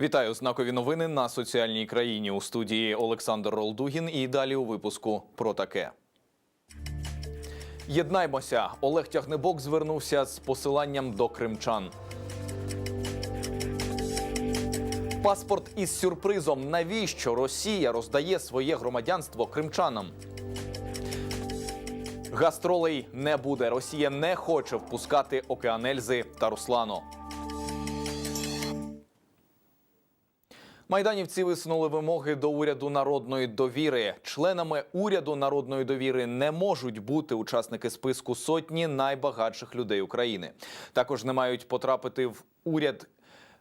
Вітаю знакові новини на соціальній країні у студії Олександр Ролдугін. І далі у випуску про таке. Єднаймося. Олег Тягнебок звернувся з посиланням до кримчан. Паспорт із сюрпризом. Навіщо Росія роздає своє громадянство кримчанам? Гастролей не буде. Росія не хоче впускати Океанельзи та Руслано. Майданівці висунули вимоги до уряду народної довіри. Членами уряду народної довіри не можуть бути учасники списку сотні найбагатших людей України. Також не мають потрапити в уряд.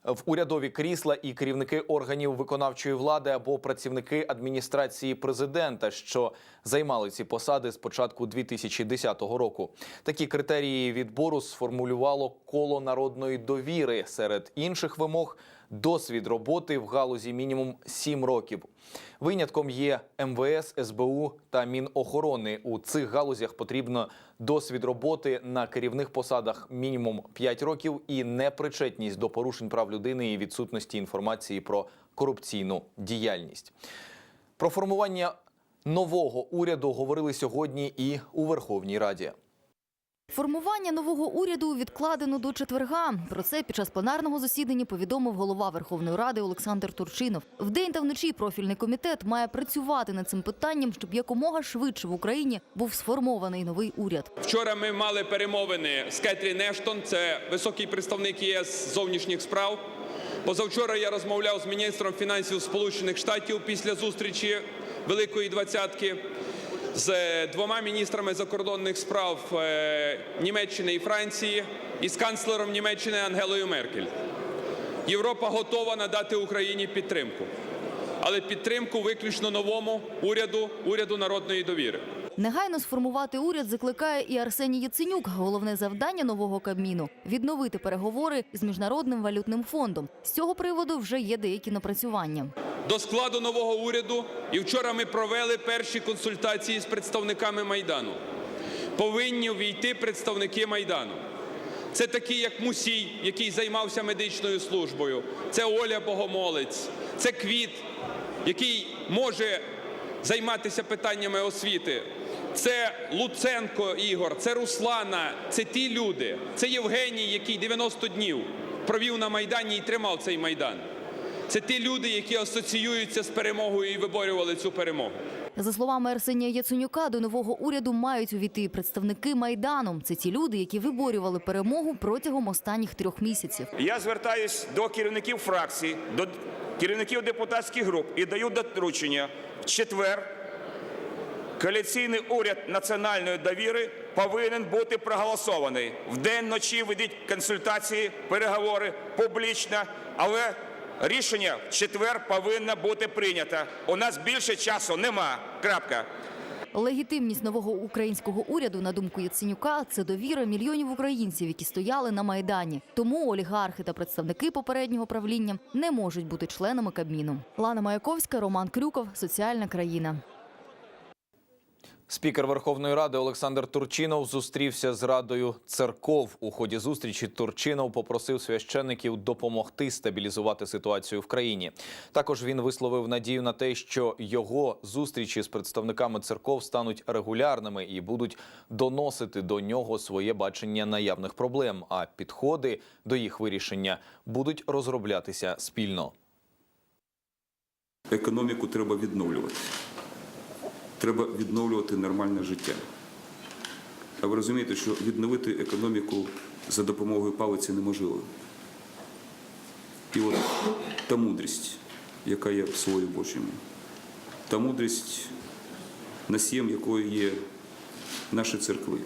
В урядові крісла і керівники органів виконавчої влади або працівники адміністрації президента, що займали ці посади з початку 2010 року. Такі критерії відбору сформулювало коло народної довіри серед інших вимог досвід роботи в галузі мінімум 7 років. Винятком є МВС, СБУ та Мінохорони. У цих галузях потрібно досвід роботи на керівних посадах мінімум 5 років і непричетність до порушень прав людини і відсутності інформації про корупційну діяльність. Про формування нового уряду говорили сьогодні і у Верховній Раді. Формування нового уряду відкладено до четверга. Про це під час пленарного засідання повідомив голова Верховної Ради Олександр Турчинов. Вдень та вночі профільний комітет має працювати над цим питанням, щоб якомога швидше в Україні був сформований новий уряд. Вчора ми мали перемовини з Кетрін Ештон, це високий представник ЄС зовнішніх справ. Позавчора я розмовляв з міністром фінансів Сполучених Штатів після зустрічі Великої двадцятки, з двома міністрами закордонних справ е, Німеччини і Франції, і з канцлером Німеччини Ангелою Меркель. Європа готова надати Україні підтримку, але підтримку виключно новому уряду, уряду народної довіри. Негайно сформувати уряд закликає і Арсеній Яценюк. Головне завдання нового Кабміну – відновити переговори з міжнародним валютним фондом. З цього приводу вже є деякі напрацювання. до складу нового уряду, і вчора ми провели перші консультації з представниками Майдану. Повинні війти представники Майдану. Це такі, як Мусій, який займався медичною службою, це Оля Богомолець, це Квіт, який може займатися питаннями освіти. Це Луценко Ігор, це Руслана, це ті люди, це Євгеній, який 90 днів провів на Майдані і тримав цей Майдан. Це ті люди, які асоціюються з перемогою і виборювали цю перемогу. За словами Арсенія Яценюка, до нового уряду мають увійти представники Майдану. Це ті люди, які виборювали перемогу протягом останніх трьох місяців. Я звертаюсь до керівників фракцій, до керівників депутатських груп і даю доручення в четвер. Коаліційний уряд національної довіри повинен бути проголосований. Вдень вночі ведіть консультації, переговори публічно, але рішення в четвер повинно бути прийнято. У нас більше часу нема. Крапка. Легітимність нового українського уряду, на думку Яценюка, це довіра мільйонів українців, які стояли на майдані. Тому олігархи та представники попереднього правління не можуть бути членами Кабміну. Лана Маяковська, Роман Крюков, Соціальна країна. Спікер Верховної Ради Олександр Турчинов зустрівся з радою церков. У ході зустрічі Турчинов попросив священиків допомогти стабілізувати ситуацію в країні. Також він висловив надію на те, що його зустрічі з представниками церков стануть регулярними і будуть доносити до нього своє бачення наявних проблем. А підходи до їх вирішення будуть розроблятися спільно. Економіку треба відновлювати. Треба відновлювати нормальне життя. А ви розумієте, що відновити економіку за допомогою палиці неможливо. І от та мудрість, яка є в Слові Божому, та мудрість, носієм якої є наші церкви,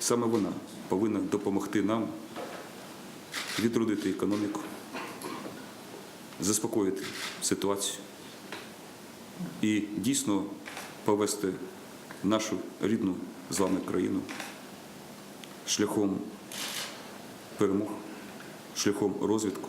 саме вона повинна допомогти нам відродити економіку, заспокоїти ситуацію і дійсно повести нашу рідну з вами країну шляхом перемог, шляхом розвитку.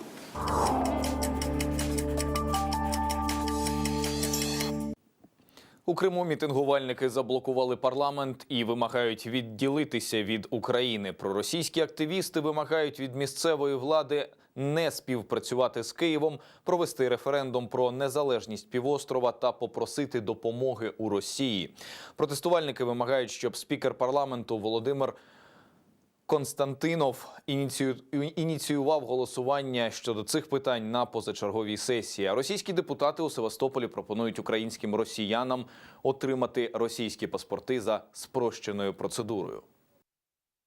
У Криму мітингувальники заблокували парламент і вимагають відділитися від України. Проросійські активісти вимагають від місцевої влади не співпрацювати з Києвом, провести референдум про незалежність півострова та попросити допомоги у Росії. Протестувальники вимагають, щоб спікер парламенту Володимир Константинов ініцію- ініціював голосування щодо цих питань на позачерговій сесії. А російські депутати у Севастополі пропонують українським росіянам отримати російські паспорти за спрощеною процедурою.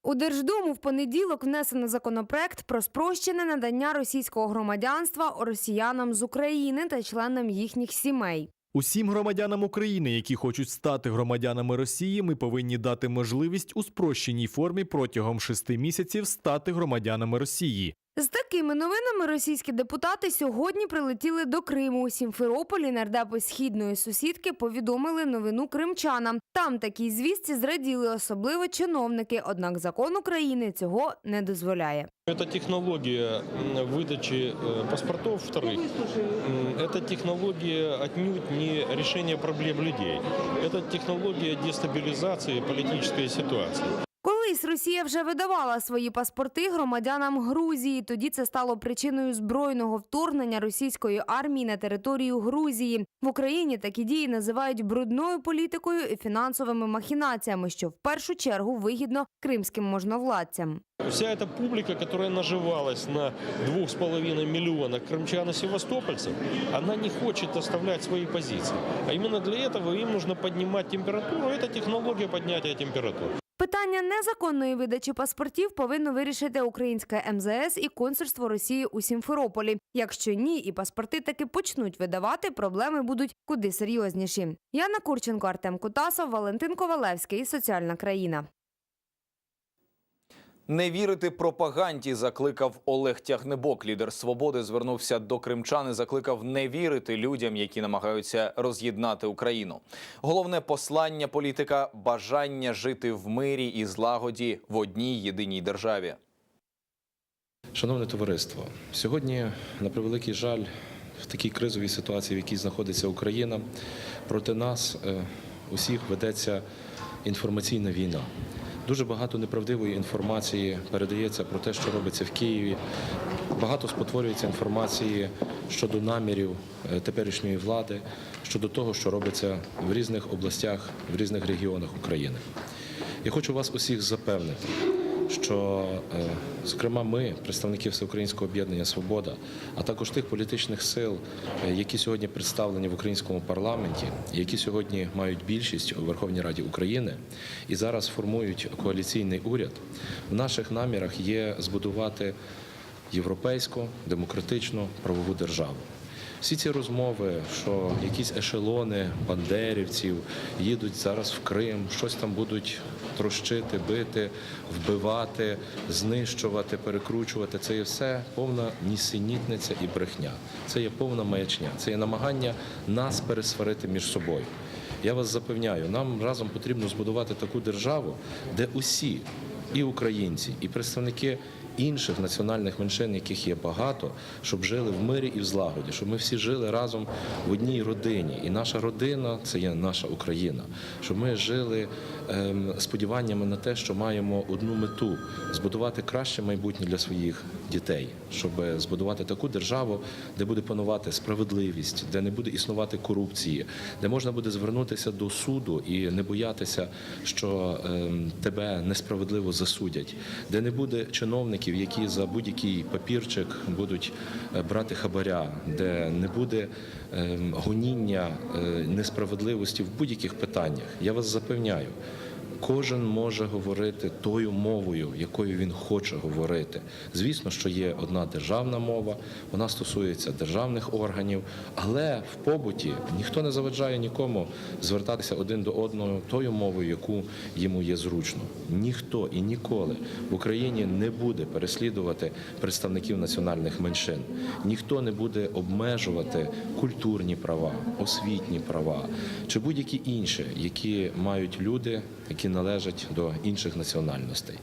У Держдуму в понеділок внесено законопроект про спрощене надання російського громадянства росіянам з України та членам їхніх сімей. Усім громадянам України, які хочуть стати громадянами Росії, ми повинні дати можливість у спрощеній формі протягом шести місяців стати громадянами Росії. З такими новинами російські депутати сьогодні прилетіли до Криму. У Сімферополі нардепи східної сусідки повідомили новину кримчанам. Там такій звістці зраділи особливо чиновники. Однак закон України цього не дозволяє. Это технология м, выдачи э, паспортов вторых. М, Это технология отнюдь не решения проблем людей. Это технология дестабилизации политической ситуации. Колись Росія вже видавала свої паспорти громадянам Грузії. Тоді це стало причиною збройного вторгнення російської армії на територію Грузії. В Україні такі дії називають брудною політикою і фінансовими махінаціями, що в першу чергу вигідно кримським можновладцям. Вся эта публика, которая наживалась на 2,5 миллионах крымчан и севастопольцев, она не хочет оставлять свои позиции. А именно для этого им нужно поднимать температуру. Это технология поднятия температуры. Питання незаконної видачі паспортів повинно вирішити українське МЗС і консульство Росії у Сімферополі. Якщо ні, і паспорти таки почнуть видавати, проблеми будуть куди серйозніші. Яна Курченко, Артем Кутасов, Валентин Ковалевський. Соціальна країна. Не вірити пропаганді закликав Олег Тягнебок. Лідер свободи звернувся до кримчан і закликав не вірити людям, які намагаються роз'єднати Україну. Головне послання політика бажання жити в мирі і злагоді в одній єдиній державі. Шановне товариство, сьогодні, на превеликий жаль, в такій кризовій ситуації, в якій знаходиться Україна, проти нас е, усіх ведеться інформаційна війна. Дуже багато неправдивої інформації передається про те, що робиться в Києві. Багато спотворюється інформації щодо намірів е, теперішньої влади, щодо того, що робиться в різних областях, в різних регіонах України. Я хочу вас усіх запевнити, що, е, зокрема, ми, представники Всеукраїнського об'єднання Свобода, а також тих політичних сил, е, які сьогодні представлені в українському парламенті, які сьогодні мають більшість у Верховній Раді України і зараз формують коаліційний уряд, в наших намірах є збудувати європейську, демократичну правову державу. Всі ці розмови, що якісь ешелони бандерівців їдуть зараз в Крим, щось там будуть трощити, бити, вбивати, знищувати, перекручувати. Це є все повна нісенітниця і брехня. Це є повна маячня. Це є намагання нас пересварити між собою. Я вас запевняю, нам разом потрібно збудувати таку державу, де усі, і українці, і представники інших національних меншин, яких є багато, щоб жили в мирі і в злагоді, щоб ми всі жили разом в одній родині. І наша родина це є наша Україна. Щоб ми жили ем, сподіваннями на те, що маємо одну мету збудувати краще майбутнє для своїх дітей, щоб збудувати таку державу, де буде панувати справедливість, де не буде існувати корупції, де можна буде звернутися до суду і не боятися, що ем, тебе несправедливо засудять, де не буде чиновників, які за будь-який папірчик будуть е, брати хабаря, де не буде ем, гоніння е, несправедливості в будь-яких питаннях. Я вас запевняю. Кожен може говорити тою мовою, якою він хоче говорити. Звісно, що є одна державна мова, вона стосується державних органів, але в побуті ніхто не заважає нікому звертатися один до одного тою мовою, яку йому є зручно. Ніхто і ніколи в Україні не буде переслідувати представників національних меншин. Ніхто не буде обмежувати культурні права, освітні права чи будь-які інші, які мають люди, які належать до інших національностей.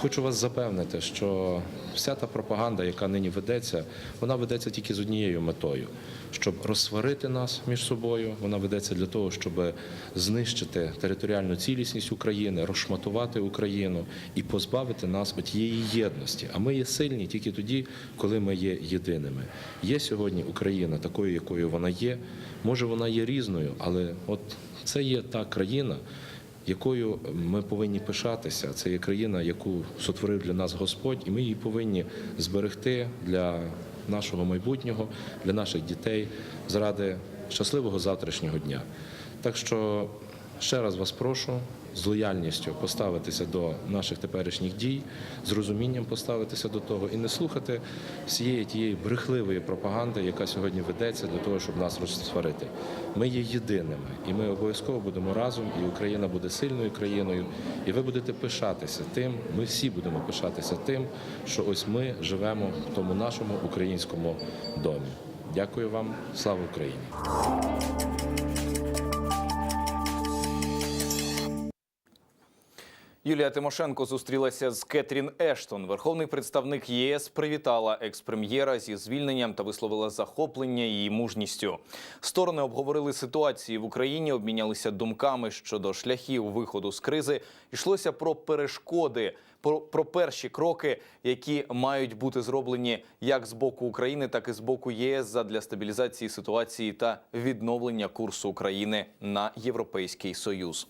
Хочу вас запевнити, що вся та пропаганда, яка нині ведеться, вона ведеться тільки з однією метою, щоб розсварити нас між собою. Вона ведеться для того, щоб знищити територіальну цілісність України, розшматувати Україну і позбавити нас тієї єдності. А ми є сильні тільки тоді, коли ми є єдиними. Є сьогодні Україна такою, якою вона є. Може, вона є різною, але от це є та країна, якою ми повинні пишатися. Це є країна, яку сотворив для нас Господь, і ми її повинні зберегти для нашого майбутнього, для наших дітей заради щасливого завтрашнього дня. Так що ще раз вас прошу з лояльністю поставитися до наших теперішніх дій, з розумінням поставитися до того і не слухати всієї тієї брехливої пропаганди, яка сьогодні ведеться для того, щоб нас розсварити. Ми є єдиними, і ми обов'язково будемо разом, і Україна буде сильною країною. І ви будете пишатися тим. Ми всі будемо пишатися тим, що ось ми живемо в тому нашому українському домі. Дякую вам, слава Україні! Юлія Тимошенко зустрілася з Кетрін Ештон. Верховний представник ЄС привітала екс-прем'єра зі звільненням та висловила захоплення її мужністю. Сторони обговорили ситуацію в Україні, обмінялися думками щодо шляхів виходу з кризи. Йшлося про перешкоди, про, про перші кроки, які мають бути зроблені як з боку України, так і з боку ЄС задля стабілізації ситуації та відновлення курсу України на Європейський Союз.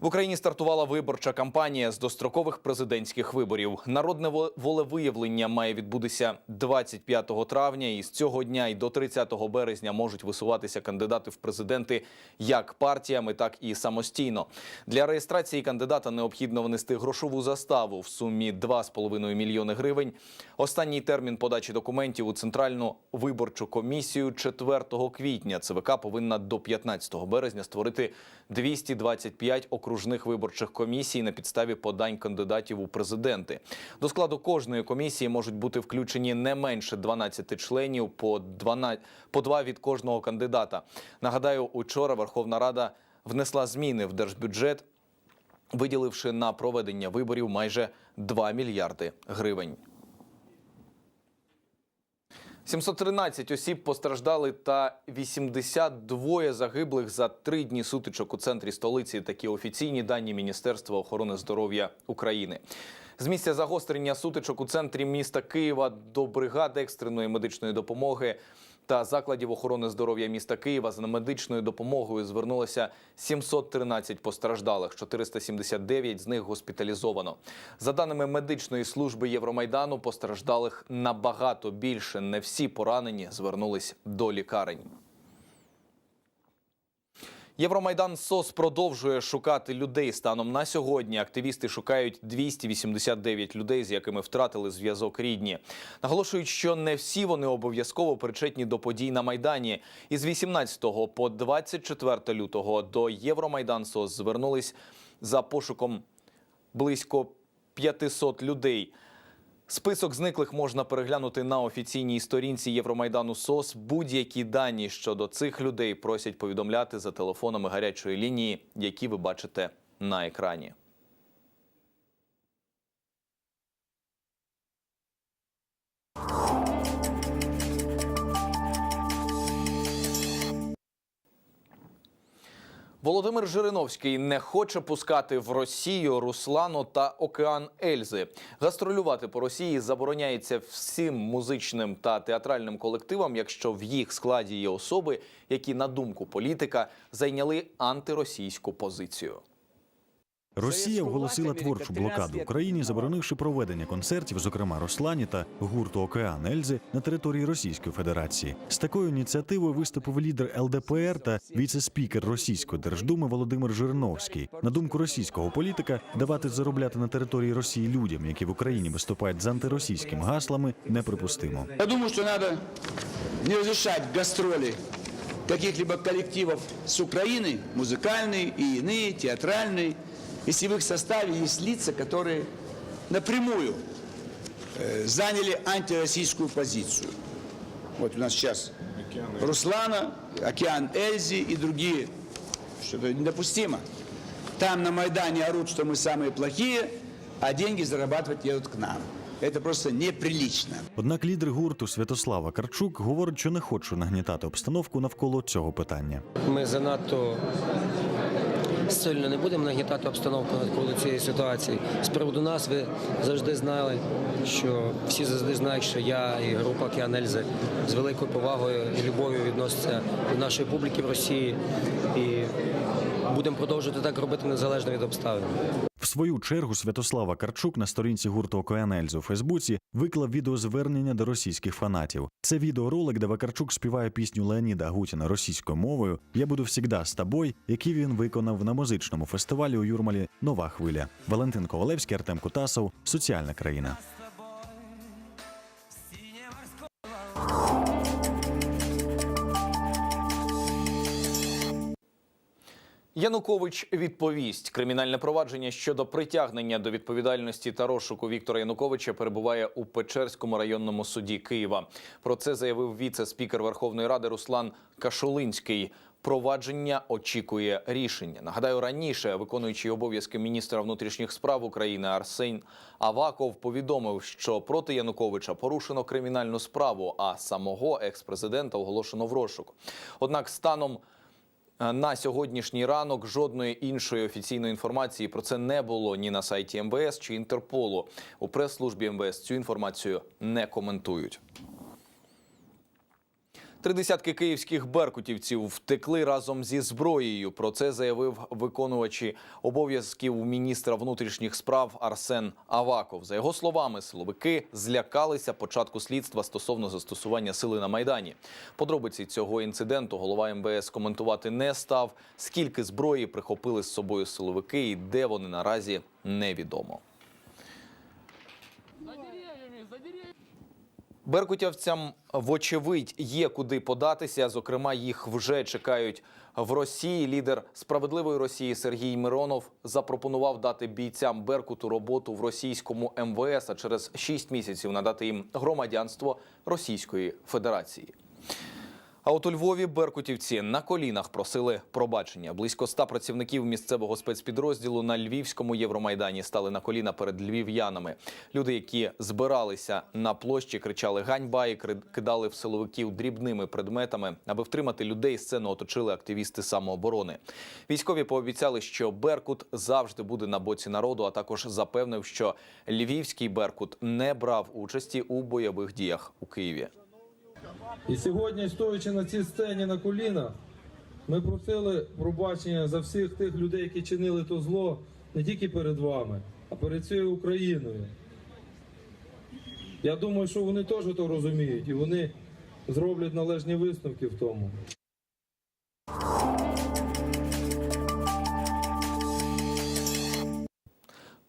В Україні стартувала виборча кампанія з дострокових президентських виборів. Народне волевиявлення має відбутися 25 травня, і з цього дня і до 30 березня можуть висуватися кандидати в президенти як партіями, так і самостійно. Для реєстрації кандидата необхідно внести грошову заставу в сумі 2,5 мільйони гривень. Останній термін подачі документів у центральну виборчу комісію 4 квітня. ЦВК повинна до 15 березня створити 225 окружних виборчих комісій на підставі подань кандидатів у президенти. До складу кожної комісії можуть бути включені не менше 12 членів по 12, по два від кожного кандидата. Нагадаю, учора Верховна Рада внесла зміни в держбюджет, виділивши на проведення виборів майже 2 мільярди гривень. 713 осіб постраждали та 82 загиблих за три дні сутичок у центрі столиці. Такі офіційні дані Міністерства охорони здоров'я України. З місця загострення сутичок у центрі міста Києва до бригади екстреної медичної допомоги та закладів охорони здоров'я міста Києва за медичною допомогою звернулося 713 постраждалих, 479 з них госпіталізовано. За даними медичної служби Євромайдану, постраждалих набагато більше. Не всі поранені звернулись до лікарень. Євромайдан СОС продовжує шукати людей. Станом на сьогодні активісти шукають 289 людей, з якими втратили зв'язок рідні. Наголошують, що не всі вони обов'язково причетні до подій на майдані. Із 18 по 24 лютого до Євромайдан СОС звернулись за пошуком близько 500 людей. Список зниклих можна переглянути на офіційній сторінці Євромайдану СОС. Будь-які дані щодо цих людей просять повідомляти за телефонами гарячої лінії, які ви бачите на екрані. Володимир Жириновський не хоче пускати в Росію Руслану та Океан Ельзи. Гастролювати по Росії забороняється всім музичним та театральним колективам, якщо в їх складі є особи, які, на думку політика, зайняли антиросійську позицію. Росія оголосила творчу блокаду Україні, заборонивши проведення концертів, зокрема Рослані та гурту Океан Ельзи на території Російської Федерації. З такою ініціативою виступив лідер ЛДПР та віце-спікер Російської Держдуми Володимир Жириновський. На думку російського політика, давати заробляти на території Росії людям, які в Україні виступають з антиросійськими гаслами, неприпустимо. Я думаю, что надо не разрешать гастроли каких-либо коллективов с Украины, музыкальные и иные, театральные, если в их составе есть лица, которые напрямую э, заняли антироссийскую позицию. Вот у нас сейчас Руслана, Океан Эльзи и другие. Что это недопустимо. там на Майдане орут, что мы самые плохие, а деньги зарабатывать едут к нам. Это просто неприлично. Однак лідер гурту Святослава Карчук говорить, що не хоче нагнітати обстановку навколо цього питання. Ми занадто сильно не будемо нагнітати обстановку навколо цієї ситуації. З приводу нас ви завжди знали, що всі завжди знають, що я і група Кіанельзи з великою повагою і любов'ю відносяться до нашої публіки в Росії і будемо продовжувати так робити незалежно від обставин. В свою чергу Святослава Карчук на сторінці гурту ОКНЛЗ у Фейсбуці виклав відеозвернення до російських фанатів. Це відеоролик, де Вакарчук співає пісню Леоніда Гутіна російською мовою Я буду всігда з тобою, який він виконав на музичному фестивалі у Юрмалі Нова хвиля. Валентин Ковалевський, Артем Кутасов, Соціальна країна. Янукович відповість. Кримінальне провадження щодо притягнення до відповідальності та розшуку Віктора Януковича перебуває у Печерському районному суді Києва. Про це заявив віце-спікер Верховної Ради Руслан Кашулинський. Провадження очікує рішення. Нагадаю, раніше виконуючий обов'язки міністра внутрішніх справ України Арсен Аваков повідомив, що проти Януковича порушено кримінальну справу, а самого екс-президента оголошено в розшук. Однак, станом на сьогоднішній ранок жодної іншої офіційної інформації про це не було ні на сайті МВС чи Інтерполу. У прес-службі МВС цю інформацію не коментують. Три десятки київських беркутівців втекли разом зі зброєю. Про це заявив виконувачі обов'язків міністра внутрішніх справ Арсен Аваков. За його словами, силовики злякалися початку слідства стосовно застосування сили на майдані. Подробиці цього інциденту голова МВС коментувати не став. Скільки зброї прихопили з собою силовики і де вони наразі невідомо. Беркутівцям, вочевидь, є куди податися. Зокрема, їх вже чекають в Росії. Лідер справедливої Росії Сергій Миронов запропонував дати бійцям Беркуту роботу в російському МВС, а через 6 місяців надати їм громадянство Російської Федерації. А от у Львові беркутівці на колінах просили пробачення. Близько ста працівників місцевого спецпідрозділу на львівському Євромайдані стали на коліна перед львів'янами. Люди, які збиралися на площі, кричали ганьба і кидали в силовиків дрібними предметами. Аби втримати людей, сцену оточили активісти самооборони. Військові пообіцяли, що Беркут завжди буде на боці народу. А також запевнив, що львівський Беркут не брав участі у бойових діях у Києві. І сьогодні, стоячи на цій сцені на колінах, ми просили пробачення за всіх тих людей, які чинили то зло не тільки перед вами, а перед цією Україною. Я думаю, що вони теж то розуміють і вони зроблять належні висновки в тому.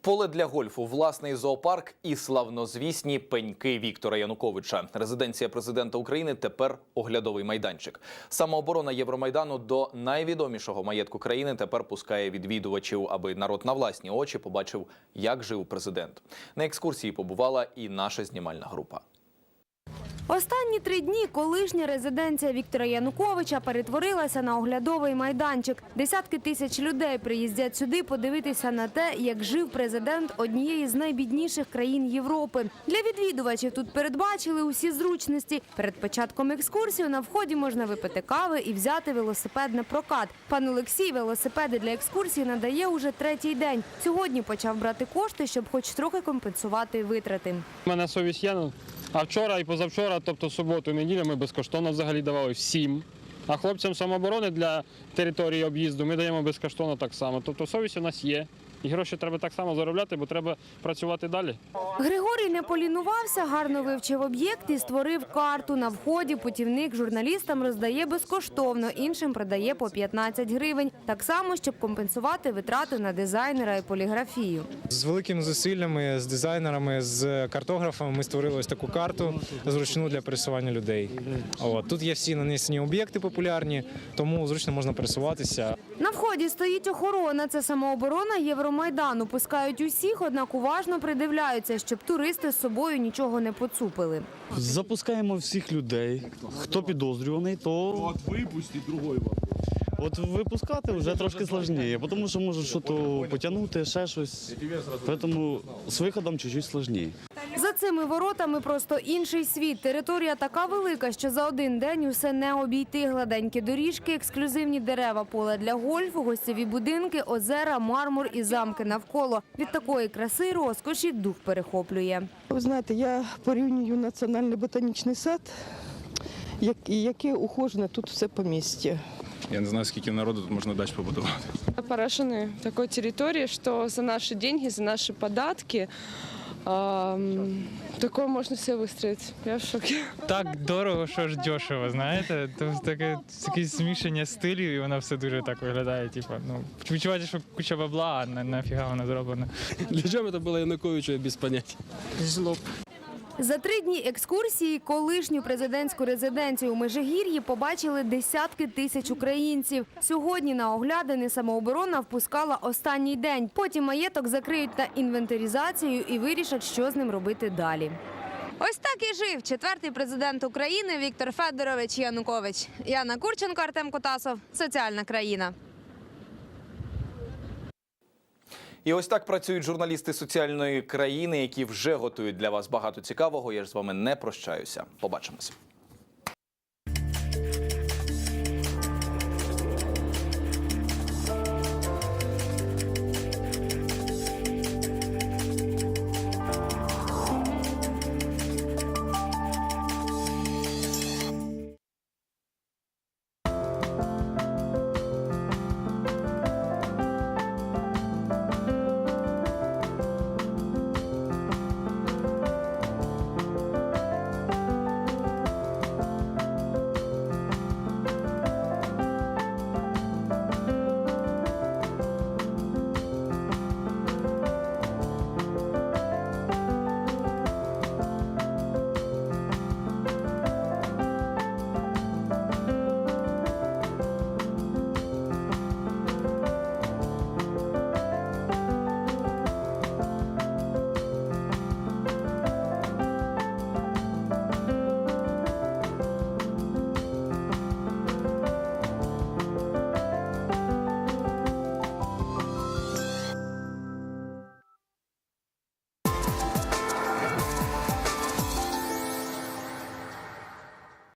Поле для гольфу, власний зоопарк і славнозвісні пеньки Віктора Януковича. Резиденція президента України тепер оглядовий майданчик. Самооборона Євромайдану до найвідомішого маєтку країни тепер пускає відвідувачів, аби народ на власні очі побачив, як жив президент. На екскурсії побувала і наша знімальна група. Останні три дні колишня резиденція Віктора Януковича перетворилася на оглядовий майданчик. Десятки тисяч людей приїздять сюди подивитися на те, як жив президент однієї з найбідніших країн Європи. Для відвідувачів тут передбачили усі зручності. Перед початком екскурсії на вході можна випити кави і взяти велосипед на прокат. Пан Олексій велосипеди для екскурсії надає уже третій день. Сьогодні почав брати кошти, щоб хоч трохи компенсувати витрати. У мене совість ну, а вчора і позавчора, тобто суботу і неділю, ми безкоштовно взагалі давали всім. А хлопцям самооборони для території об'їзду ми даємо безкоштовно так само. Тобто совість у нас є. І гроші треба так само заробляти, бо треба працювати далі. Григорій не полінувався, гарно вивчив об'єкт і створив карту. На вході путівник журналістам роздає безкоштовно, іншим продає по 15 гривень. Так само, щоб компенсувати витрати на дизайнера і поліграфію. З великими зусиллями, з дизайнерами, з картографами ми створили ось таку карту зручну для пересування людей. От. Тут є всі нанесені об'єкти популярні, тому зручно можна пересуватися. На вході стоїть охорона. Це самооборона Євромайдану. Пускають усіх, однак уважно придивляються, щоб туристи з собою нічого не поцупили. Запускаємо всіх людей. Хто підозрюваний, то От випускати вже трошки складніше, тому що може щось потягнути, ще щось. Тому з виходом чуть-чуть складніше. За цими воротами просто інший світ. Територія така велика, що за один день усе не обійти. Гладенькі доріжки, ексклюзивні дерева, поле для гольфу, гостєві будинки, озера, мармур і замки навколо. Від такої краси розкоші дух перехоплює. Ви знаєте, я порівнюю національний ботанічний сад, як- і яке ухожене тут все помістя. Я не знаю, скільки народу тут можна дач побудувати. Поражены такой территорией, что за наши деньги, за наши податки ам, такое можно себе выстроить. Я в шоке. Так дорого, що ж дешево, знаєте? Тобто таке, таке змішання стилів, і воно все дуже так виглядає. Типу, ну, відчуваєте, що куча бабла, а на, нафіга вона зроблена. Для чого це було Януковичу, я без поняття. Жлоб. За три дні екскурсії колишню президентську резиденцію у Межигір'ї побачили десятки тисяч українців. Сьогодні на оглядини самооборона впускала останній день. Потім маєток закриють на інвентаризацію і вирішать, що з ним робити далі. Ось так і жив четвертий президент України Віктор Федорович Янукович. Яна Курченко, Артем Котасов. Соціальна країна. І ось так працюють журналісти соціальної країни, які вже готують для вас багато цікавого. Я ж з вами не прощаюся. Побачимося.